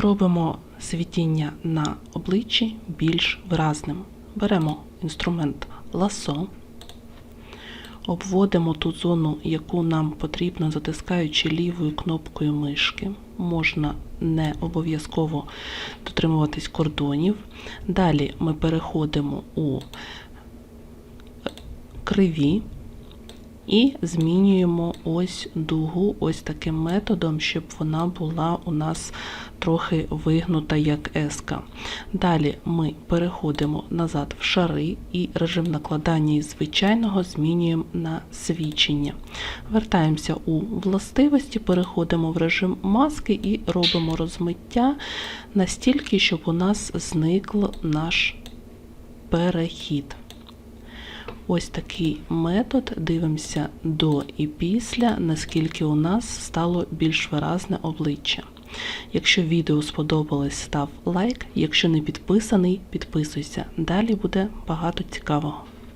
Робимо світіння на обличчі більш виразним. Беремо інструмент ласо, обводимо ту зону, яку нам потрібно, затискаючи лівою кнопкою мишки. Можна не обов'язково дотримуватись кордонів. Далі ми переходимо у криві і змінюємо ось дугу ось таким методом, щоб вона була у нас трохи вигнута як еска. Далі ми переходимо назад в шари і режим накладання із звичайного змінюємо на свічення. Вертаємося у властивості, переходимо в режим маски і робимо розмиття настільки, щоб у нас зникл наш перехід. Ось такий метод. Дивимося до і після, наскільки у нас стало більш виразне обличчя. Якщо відео сподобалось, став лайк. Якщо не підписаний, підписуйся. Далі буде багато цікавого.